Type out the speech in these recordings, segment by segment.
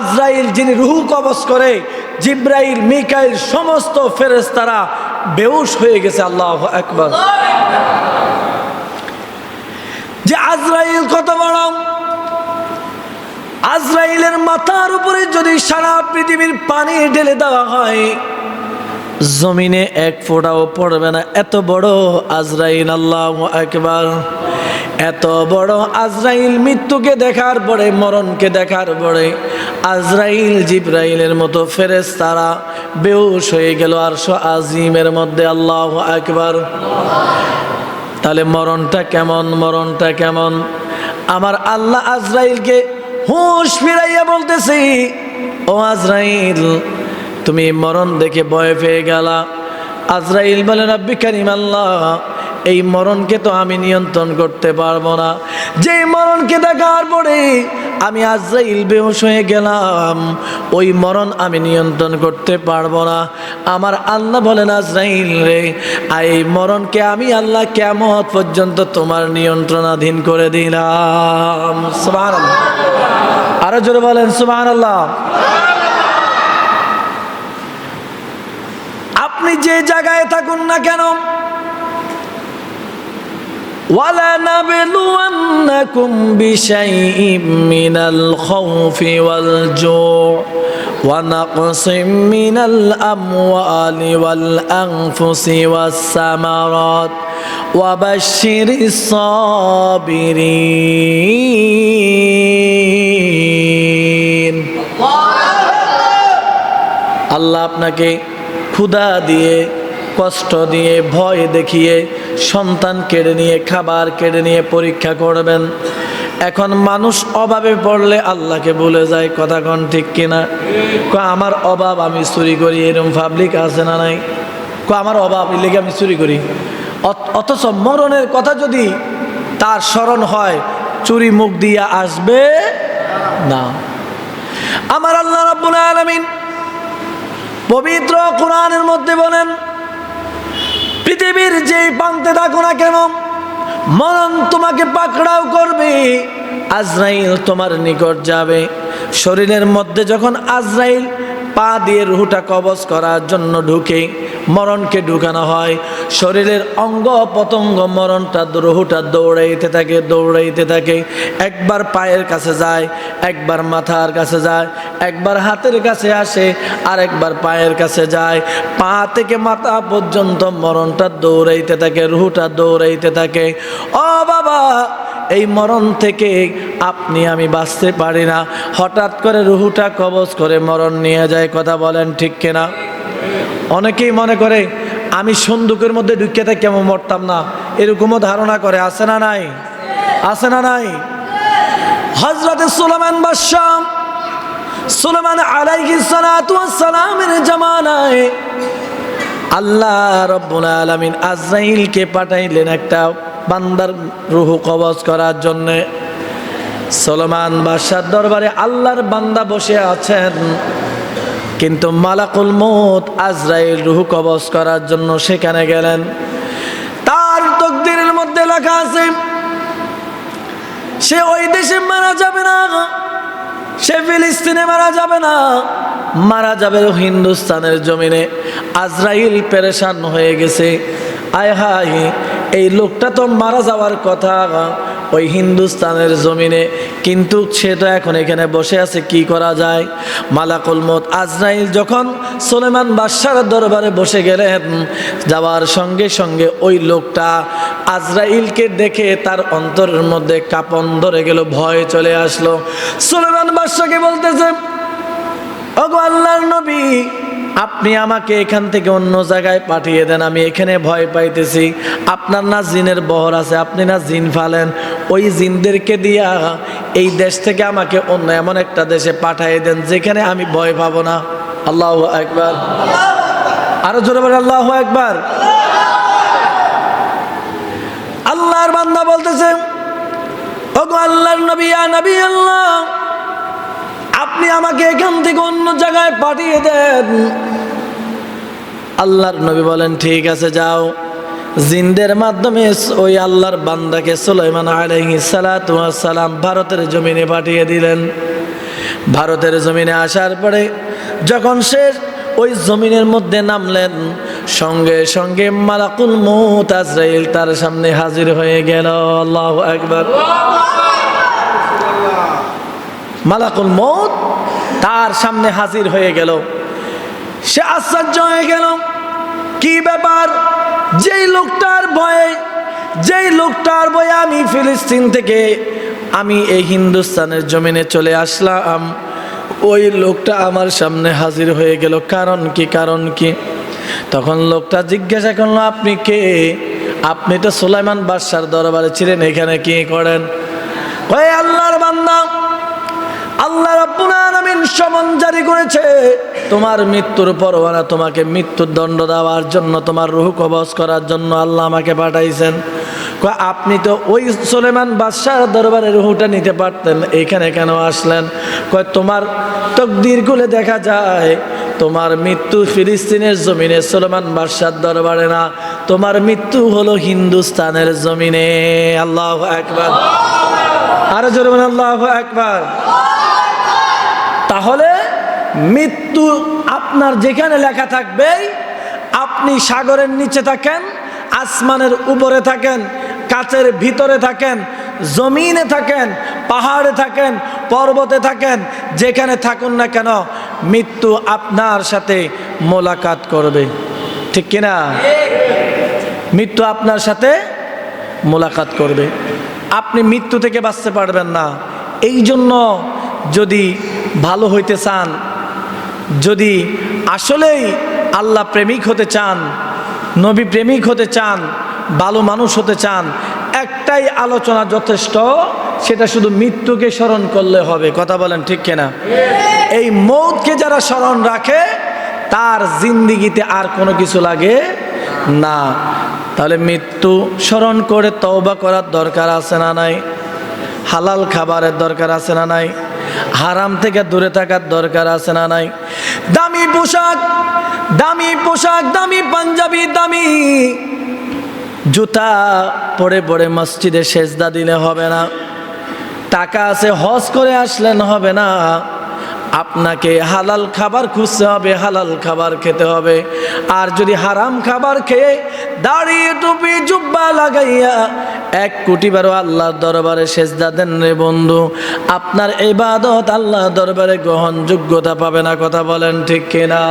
আজরাইল যিনি রুহু কবজ করে, জিব্রাইল, মিকাইল সমস্ত ফেরেশতারা বেউস হয়ে গেছে, আল্লাহ একবার যে আজরাইল কত বড়? আজরাইলের মাথার উপরে যদি সারা পৃথিবীর পানি ঢেলে দেওয়া হয়, জমিনে এক ফোঁটাও পড়বে না। এত বড় আজরাইল, আল্লাহ একবার এত বড় আজরাইল মৃত্যুকে দেখার পরে, মরণকে দেখার পরে, আজরাইল জিব্রাইলের মতো ফেরেস তারা বেউস হয়ে গেল আর আজিমের মধ্যে। আল্লাহ একবার তাহলে মরণটা কেমন? মরণটা কেমন? আমার আল্লাহ আজরাইলকে হুঁশ ফিরাইয়া বলতেছি, ও আজরাইল, তুমি মরণ দেখে ভয় পেয়ে গেলা। আজরাইল বলে, রব্বি কারিম আল্লাহ এই মরণকে তো আমি নিয়ন্ত্রণ করতে পারব না। যে মরণকে দেখার পরে আমি আজরাইল বেহুশ হয়ে গেলাম। ওই মরণ আমি নিয়ন্ত্রণ করতে পারব না। আমার আল্লাহ বলেন, আজরাইল রে, আর এই মরণকে আমি আল্লাহ কেমত পর্যন্ত তোমার নিয়ন্ত্রণাধীন করে দিলাম। আরও জোরে বলেন সুবাহ আল্লাহ আপনি যে জায়গায় থাকুন না কেন ولنبلونكم بشيء من الخوف والجوع ونقص من الأموال والأنفس والثمرات وبشر الصابرين আল্লাহ আপনাকে ক্ষুধা দিয়ে কষ্ট দিয়ে, ভয় দেখিয়ে, সন্তান কেড়ে নিয়ে, খাবার কেড়ে নিয়ে পরীক্ষা করবেন। এখন মানুষ অভাবে পড়লে আল্লাহকে ভুলে যায়, কথা কন ঠিক কিনা? ক, আমার অভাব আমি চুরি করি এরকম পাবলিক আছে না নাই? ক, আমার অভাব লেগে আমি চুরি করি। অথ- অথচ মরণের কথা যদি তার স্মরণ হয়, চুরি মুখ দিয়া আসবে না। আমার আল্লাহ রাব্বুল আলামিন পবিত্র কোরআনের মধ্যে বলেন পৃথিবীর যেই প্রান্তে থাকো না কেন, মরণ তোমাকে পাকড়াও করবে, আজরাইল তোমার নিকট যাবে। শরীরের মধ্যে যখন আজরাইল পা দিয়ে রুহুটা কবজ করার জন্য ঢুকে মরণকে ঢুকানো হয়। শরীরের অঙ্গ পতঙ্গ মরণটা রুহুটা দৌড়াইতে থাকে দৌড়াইতে থাকে। একবার পায়ের কাছে যায়, একবার মাথার কাছে যায়, একবার হাতের কাছে আসে আর একবার পায়ের কাছে যায়। পা থেকে মাথা পর্যন্ত মরণটা দৌড়াইতে থাকে, রুহুটা দৌড়াইতে থাকে। ও বাবা, এই মরণ থেকে আপনি, আমি বাঁচতে পারি না। হঠাৎ করে রুহুটা কবজ করে মরণ নিয়ে যায়, কথা বলেন ঠিক কিনা? অনেকেই মনে করে, আমি সন্দুকের মধ্যে ঢুকে থাকি কেমন মরতাম না। এরকমও ধারণা করে, আছে না নাই? আছে না নাই? হজরত সুলমান বাদশাহ সুলেমান আলাইহি সালাতু সালামের জামানায় আল্লাহ রব্বুল আলামিন আজরাইলকে পাঠাইলেন একটা বান্দার রুহু কবজ করার জন্যে। সলমান বাদশার দরবারে আল্লাহর বান্দা বসে আছেন। কিন্তু মালাকুল মৌত আজরাইল রুহু কবজ করার জন্য সেখানে গেলেন। তার তকদিরের মধ্যে লেখা আছে, সে ওই দেশে মারা যাবে না, সে ফিলিস্তিনে মারা যাবে না, মারা যাবে হিন্দুস্তানের জমিনে। আজরাইল পেরেশান হয়ে গেছে। আয় হায় এই লোকটা তো মারা যাওয়ার কথা, ওই হিন্দুস্তানের জমিনে। কিন্তু সেটা এখন এখানে বসে আছে, কি করা যায়? মালাকুল মত আজরাইল যখন সোলেমান বাদশার দরবারে বসে গেলেন, যাওয়ার সঙ্গে সঙ্গে ওই লোকটা আজরাইলকে দেখে তার অন্তরের মধ্যে কাপন ধরে গেল, ভয় চলে আসলো। সোলেমান বাদশাকে বলতেছে আপনি আমাকে এখান থেকে অন্য জায়গায় পাঠিয়ে দেন, আমি এখানে ভয় পাইতেছি। আপনার না জিনের বহর আছে, আপনি না জিন ফালেন। ওই জিনদেরকে দিয়া এই দেশ থেকে আমাকে অন্য এমন একটা দেশে পাঠিয়ে দেন, যেখানে আমি ভয় পাবো না। আল্লাহ একবার আরও জোরে বলে আল্লাহ একবার আল্লাহর বান্দা বলতেছে, ওগো আল্লাহর নবী আল্লাহ আপনি আমাকে এখান থেকে অন্য জায়গায় পাঠিয়ে দেন। আল্লাহর নবী বলেন, ঠিক আছে, যাও। জিন্দের মাধ্যমে ওই আল্লাহর বান্দাকে সুলাইমান আলাইহি সালাম ভারতের জমিনে পাঠিয়ে দিলেন। ভারতের জমিনে আসার পরে যখন সে ওই জমিনের মধ্যে নামলেন, সঙ্গে সঙ্গে মালাকুল মৌত আজরাইল তার সামনে হাজির হয়ে গেল। আল্লাহ একবার মালাকুল মৌত তার সামনে হাজির হয়ে গেল। সে আশ্চর্য হয়ে গেল, কি ব্যাপার? যেই লোকটার ভয়ে, যেই লোকটার ভয়ে আমি ফিলিস্তিন থেকে আমি এই হিন্দুস্তানের জমিনে চলে আসলাম, ওই লোকটা আমার সামনে হাজির হয়ে গেল। কারণ কি কারণ কি? তখন লোকটা জিজ্ঞাসা করল, আপনি কে? আপনি তো সুলাইমান বাদশার দরবারে ছিলেন, এখানে কি করেন? ওই আল্লাহর বান্দা আল্লাহ সমন জারি করেছে। তোমার মৃত্যুর পরওয়ানা তোমাকে মৃত্যুর দণ্ড দেওয়ার জন্য, তোমার রুহ কবজ করার জন্য আল্লাহ আমাকে পাঠাইছেন। আপনি তো ওই সুলেমান বাদশাহ দরবারে রুহুটা নিতে পারতেন এইখানে কেন আসলেন? কয়, তোমার তকদির গুলে দেখা যায়, তোমার মৃত্যু ফিলিস্তিনের জমিনে সুলেমান বাদশার দরবারে না, তোমার মৃত্যু হলো হিন্দুস্তানের জমিনে। আল্লাহ একবার আরও জোরে আল্লাহ একবার তাহলে মৃত্যু আপনার যেখানে লেখা থাকবে, আপনি সাগরের নিচে থাকেন, আসমানের উপরে থাকেন, কাচের ভিতরে থাকেন, জমিনে থাকেন, পাহাড়ে থাকেন, পর্বতে থাকেন, যেখানে থাকুন না কেন, মৃত্যু আপনার সাথে মোলাকাত করবে। ঠিক কিনা? মৃত্যু আপনার সাথে মোলাকাত করবে। আপনি মৃত্যু থেকে বাঁচতে পারবেন না। এই জন্য যদি ভালো হইতে চান, যদি আসলেই আল্লাহ প্রেমিক হতে চান, নবী প্রেমিক হতে চান, ভালো মানুষ হতে চান, একটাই আলোচনা যথেষ্ট, সেটা শুধু মৃত্যুকে স্মরণ করলে হবে। কথা বলেন ঠিক কিনা? এই মৌতকে যারা স্মরণ রাখে, তার জিন্দিগিতে আর কোনো কিছু লাগে না। তাহলে মৃত্যু স্মরণ করে তওবা করার দরকার আছে না নাই? হালাল খাবারের দরকার আছে না নাই? হারাম থেকে দূরে থাকার দরকার আছে না নাই? দামি পোশাক দামি পোশাক, দামি পাঞ্জাবি, দামি জুতা পরে পরে মসজিদে সেজদা দিলে হবে না। টাকা আছে, হজ করে আসলেন হবে না। আপনাকে হালাল খাবার খুঁজতে হবে, হালাল খাবার খেতে হবে। আর যদি হারাম খাবার খেয়ে দাঁড়িয়ে টুপি জুব্বা লাগাইয়া এক কোটি বারো আল্লাহর দরবারে সেজদা দেন রে বন্ধু। আপনার ইবাদত আল্লাহ দরবারে গ্রহণযোগ্যতা পাবে না, কথা বলেন ঠিক কিনা?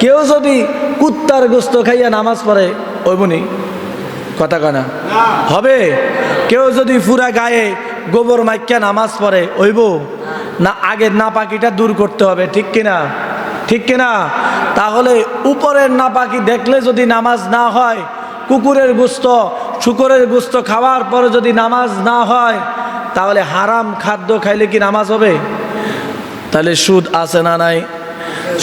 কেউ যদি কুত্তার গোস্ত খাইয়া নামাজ পড়ে ওইবনি কথা কানা হবে? কেউ যদি পুরা গায়ে গোবর মাইক্যা নামাজ পড়ে, ওইব? না, আগের নাপাকিটা দূর করতে হবে, ঠিক কিনা? ঠিক কিনা? তাহলে উপরের নাপাকি দেখলে যদি নামাজ না হয়, কুকুরের গুস্ত শুকুরের গুস্ত খাওয়ার পরে যদি নামাজ না হয়, তাহলে হারাম খাদ্য খাইলে কি নামাজ হবে? তাহলে সুদ আছে না নাই?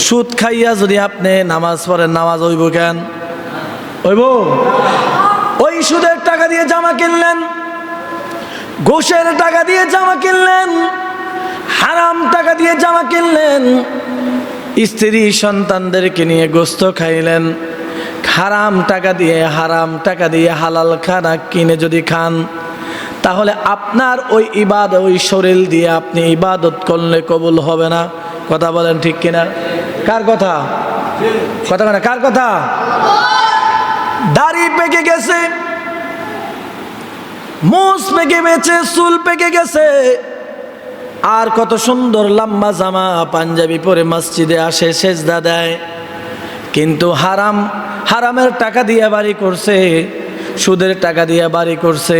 সুদ খাইয়া যদি আপনি নামাজ পড়েন, নামাজ হইব কেন? হইব? ওই সুদের টাকা দিয়ে জামা কিনলেন ঘুষের টাকা দিয়ে জামা কিনলেন, হারাম টাকা দিয়ে জামা কিনলেন, স্ত্রী সন্তানদেরকে নিয়ে গোস্ত খাইলেন হারাম টাকা দিয়ে, হারাম টাকা দিয়ে হালাল খানা কিনে যদি খান, তাহলে আপনার ওই ইবাদ ওই শরীর দিয়ে আপনি ইবাদত করলে কবুল হবে না। কথা বলেন ঠিক কিনা? কার কথা? কথা না কার কথা? দাড়ি পেকে গেছে মোষ পেকে গেছে চুল পেকে গেছে। আর কত সুন্দর লম্বা জামা পাঞ্জাবি পরে মসজিদে আসে, সেজদা দেয়। কিন্তু হারাম হারামের টাকা দিয়ে বাড়ি করছে, সুদের টাকা দিয়ে বাড়ি করছে,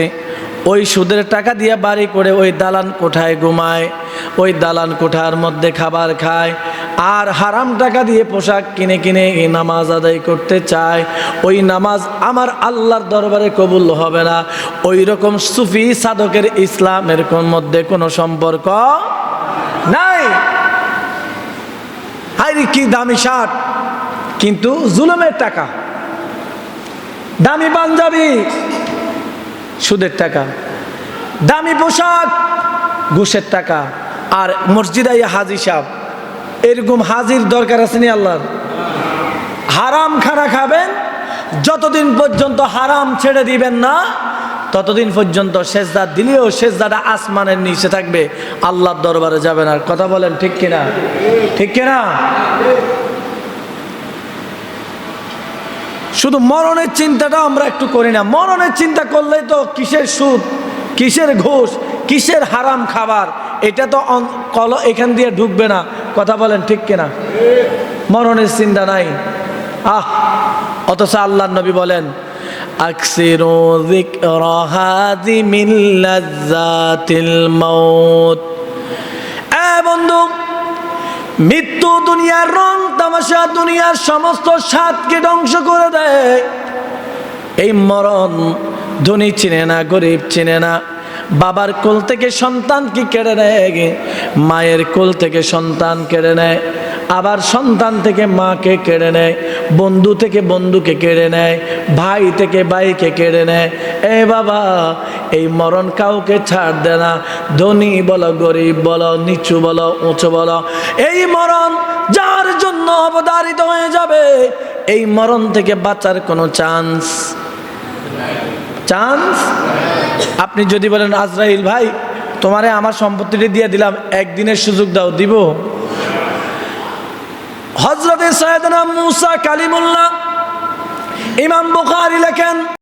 ওই সুদের টাকা দিয়ে বাড়ি করে ওই দালান কোঠায় ঘুমায়, ওই দালান কোঠার মধ্যে খাবার খায়, আর হারাম টাকা দিয়ে পোশাক কিনে কিনে এই নামাজ আদায় করতে চায়, ওই নামাজ আমার আল্লাহর দরবারে কবুল হবে না। ওই রকম সুফি সাধকের ইসলামের মধ্যে কোনো সম্পর্ক নাই। হাইরে কি দামি শার্ট। কিন্তু জুলুমের টাকা। দামি পাঞ্জাবি, সুদের টাকা। দামি পোশাক, ঘুষের টাকা। আর মসজিদাই হাজি সাহ এরকম হাজির দরকার আছে নি আল্লাহর? হারাম খানা খাবেন, যতদিন পর্যন্ত হারাম ছেড়ে দিবেন না, ততদিন পর্যন্ত সেজদা দিলেও সেজদাটা আসমানের নিচে থাকবে, আল্লাহর দরবারে যাবে না কথা বলেন ঠিক কিনা? ঠিক কিনা? শুধু মরণের চিন্তাটা আমরা একটু করি না। মরণের চিন্তা করলেই তো কিসের সুদ, কিসের ঘুষ, কিসের হারাম খাবার, এটা তো কল এখান দিয়ে ঢুকবে না। কথা বলেন ঠিক কিনা? মরণের চিন্তা নাই। আহ! অথচ আল্লাহ নবী বলেন বন্ধু মৃত্যু দুনিয়ার রং, তামাশা দুনিয়ার সমস্ত স্বাদকে ধ্বংস করে দেয়। এই মরণ ধনী চিনে না, গরিব চিনে না। বাবার কোল থেকে সন্তান কি কেড়ে নেয় মায়ের কোল থেকে সন্তান কেড়ে নেয়। আবার সন্তান থেকে মাকে কেড়ে নেয়, বন্ধু থেকে বন্ধুকে কেড়ে নেয়, ভাই থেকে ভাইকে কেড়ে নেয়। এ বাবা, এই মরণ কাউকে ছাড় দেয় না। ধনী বলো, গরিব বলো, নিচু বলো, উঁচু বলো। এই মরণ যার জন্য অবধারিত হয়ে যাবে, এই মরণ থেকে বাঁচার কোনো চান্স? চান্স? আপনি যদি বলেন, আজরাইল ভাই, তোমারে আমার সম্পত্তিটি দিয়ে দিলাম, একদিনের সুযোগ দাও, দিব। হজরতে সৈয়দনা মুসা কালিমুল্লাহ ইমাম বুখারি লেখেন